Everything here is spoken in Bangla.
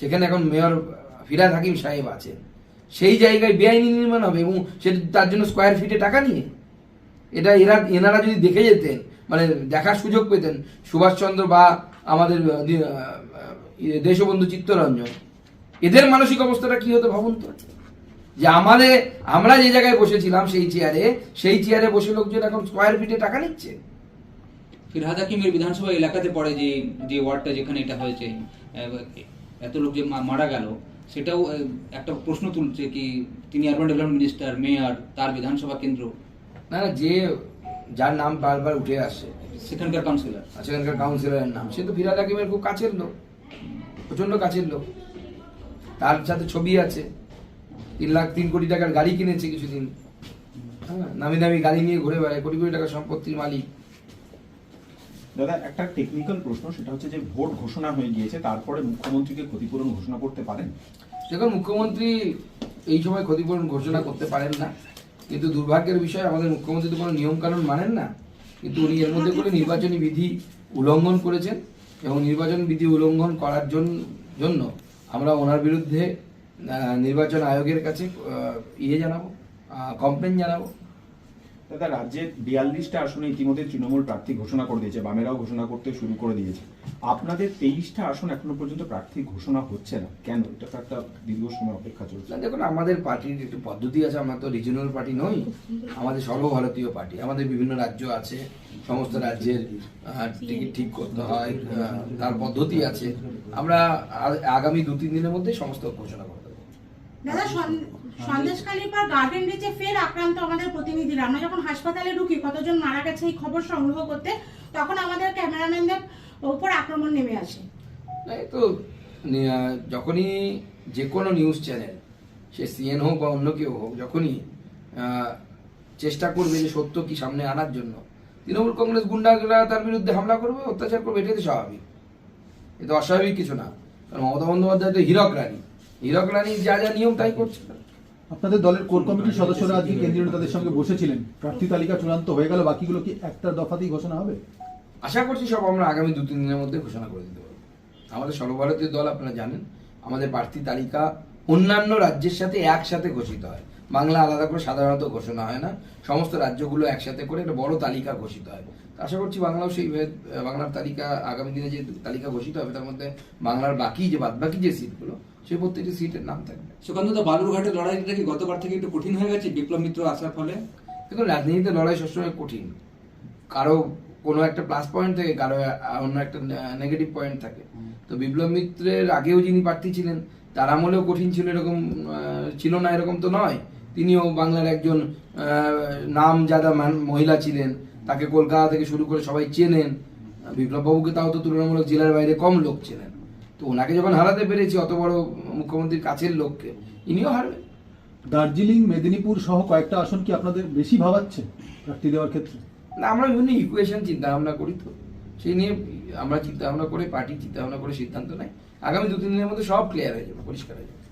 সেখানে এখন মেয়র ফিরাদ হাকিম সাহেব আছেন সেই জায়গায় বেআইনি নির্মাণ হবে এবং সে তার জন্য স্কোয়ার ফিটে টাকা নিয়ে। এটা এরা এনারা যদি দেখে যেতেন মানে দেখার সুযোগ পেতেন সুভাষচন্দ্র বা আমাদের আহ, দেশবন্ধু চিত্তরঞ্জন এদের মানসিক অবস্থাটা কি হতো ভাবুন তো? যে আমাদের আমরা যে জায়গায় বসেছিলাম সেই চেয়ারে সেই চেয়ারে বসে লোকজন এখন স্কোয়ার ফিটে টাকা নিচ্ছে। ফিরহাদ হাকিমের বিধানসভা এলাকাতে পড়ে যে যে ওয়ার্ডটা যেখানে এটা হয়েছে এত লোক যে মারা গেল সেটাও একটা প্রশ্ন তুলছে কি তিনি আরবান ডেভেলপমেন্ট মিনিস্টার মেয়র তার বিধানসভা কেন্দ্র? না না যে যার নাম বারবার উঠে আসে। সেখানকার কাউন্সিলর সেখানকার কাউন্সিলরের নাম। সে তো ফিরাদ হাকিমের খুব কাছের লোক প্রচণ্ড কাছের লোক। তার সাথে ছবি আছে। তিন লাখ তিন কোটি টাকার গাড়ি কিনেছে কিছুদিন। হ্যাঁ নামি দামি গাড়ি নিয়ে ঘুরে বেড়ায়। কোটি কোটি টাকার সম্পত্তির মালিক। দাদা, একটা টেকনিক্যাল প্রশ্ন, সেটা হচ্ছে যে ভোট ঘোষণা হয়ে গিয়েছে, তারপরে মুখ্যমন্ত্রীকে ক্ষতিপূরণ ঘোষণা করতে পারেন? দেখুন, মুখ্যমন্ত্রী এই সময় ক্ষতিপূরণ ঘোষণা করতে পারেন না। কিন্তু দুর্ভাগ্যের বিষয়, আমাদের মুখ্যমন্ত্রী তো কোনো নিয়ম কানুন মানেন না। কিন্তু উনি এর মধ্যে করে নির্বাচনী বিধি উল্লঙ্ঘন করেছেন এবং নির্বাচন বিধি উল্লঙ্ঘন করার জন- জন্য আমরা ওনার বিরুদ্ধে নির্বাচন আয়োগের কাছে ইয়ে জানাব কমপ্লেন জানাব। দাদা রাজ্যে বিয়াল্লিশটা আসনে ইতিমধ্যে তৃণমূল প্রার্থী ঘোষণা করে দিয়েছে, বামেরাও ঘোষণা করতে শুরু করে দিয়েছে। আপনাদের তেইশটা আসন এখনও পর্যন্ত প্রার্থী ঘোষণা হচ্ছে না। কেন? এটা তো একটা দীর্ঘ সময় অপেক্ষা চলছে। দেখুন, আমাদের পার্টির একটু পদ্ধতি আছে, আমরা তো রিজনাল পার্টি নই, আমাদের সর্বভারতীয় পার্টি আমাদের বিভিন্ন রাজ্য আছে, সমস্ত রাজ্যের টিকিট ঠিক করতে হয় তার পদ্ধতি আছে। আমরা আগামী দু তিন দিনের মধ্যে সমস্ত ঘোষণা করতে পারব দাদা সন- সন্দেশখালীর পর গার্ডেন রিচে ফের আক্রান্ত আমাদের প্রতিনিধিরা। আমরা যখন হাসপাতালে ঢুকি কতজন মারা গেছে এই খবর সংগ্রহ করতে তখন আমাদের ক্যামেরাম্যানদের উপর আক্রমণ নেমে আসে। তো যখনই যে কোনো নিউজ চ্যানেল সে সিএন হোক বা অন্য কেউ হোক যখনই চেষ্টা করবে যে সত্য কি সামনে আনার জন্য তৃণমূল কংগ্রেস গুন্ডারা তার বিরুদ্ধে হামলা করবে অত্যাচার করবে এটাই তো স্বাভাবিক। এ তো অস্বাভাবিক কিছু না কারণ মমতা বন্দ্যোপাধ্যায় তো হীরক রানী। হীরক রানী যা যা নিয়ম তাই করছে। আপনাদের দলের কোর কমিটির সদস্যরা আজকে কেন্দ্রীয় নেতাদের সঙ্গে বসেছিলেন। প্রার্থী তালিকা চূড়ান্ত হয়ে গেল বাকিগুলো কি একটা দফাতেই ঘোষণা হবে? আশা করছি সব আমরা আগামী দু তিন দিনের মধ্যে ঘোষণা করে দিতে পারব। আমাদের সর্বভারতীয় দল আপনারা জানেন আমাদের প্রার্থী তালিকা অন্যান্য রাজ্যের সাথে একসাথে ঘোষিত হয়। বাংলা আলাদা করে সাধারণত ঘোষণা হয় না। সমস্ত রাজ্যগুলো একসাথে করে একটা বড় তালিকা ঘোষিত হয়। তো আশা করছি বাংলাও সেই বাংলার তালিকা আগামী দিনে যে তালিকা ঘোষিত হবে তার মধ্যে বাংলার বাকি যে বাদবাকি যে সিটগুলো সেই প্রত্যেকটি সিটের নাম থাকবে। সুকান্ত দা বালুরঘাটের লড়াইটা কি গতবার থেকে একটু কঠিন হয়ে গেছে? বিপ্লব মিত্র আসার ফলে? দেখুন, রাজনীতিতে লড়াই সবসময় কঠিন। কারও কোনো একটা প্লাস পয়েন্ট থাকে, কারও অন্য একটা নেগেটিভ পয়েন্ট থাকে। তো বিপ্লব মিত্রের আগেও যিনি প্রার্থী ছিলেন, তার আমলেও কঠিন ছিল এরকম ছিল না এরকম তো নয়। তিনিও বাংলার একজন নাম যাদা মহিলা ছিলেন। তাকে কলকাতা থেকে শুরু করে সবাই চেনেন। বিপ্লববাবুকে তাও তো তুলনামূলক জেলার বাইরে কম লোক চেনেন। তো ওনাকে যখন হারাতে পেরেছি অত বড় মুখ্যমন্ত্রীর কাছের লোককে ইনিও হারবেন। দার্জিলিং মেদিনীপুর সহ কয়েকটা আসন কি আপনাদের বেশি ভাবাচ্ছে প্রার্থী দেওয়ার ক্ষেত্রে? না আমরা বিভিন্ন ইকুয়েশন চিন্তা ভাবনা করি তো। সেই নিয়ে আমরা চিন্তা ভাবনা করে পার্টি চিন্তা ভাবনা করে সিদ্ধান্ত নেয় আগামী দু তিন দিনের মধ্যে সব ক্লিয়ার হয়ে যাবে পরিষ্কার হয়ে যাবে।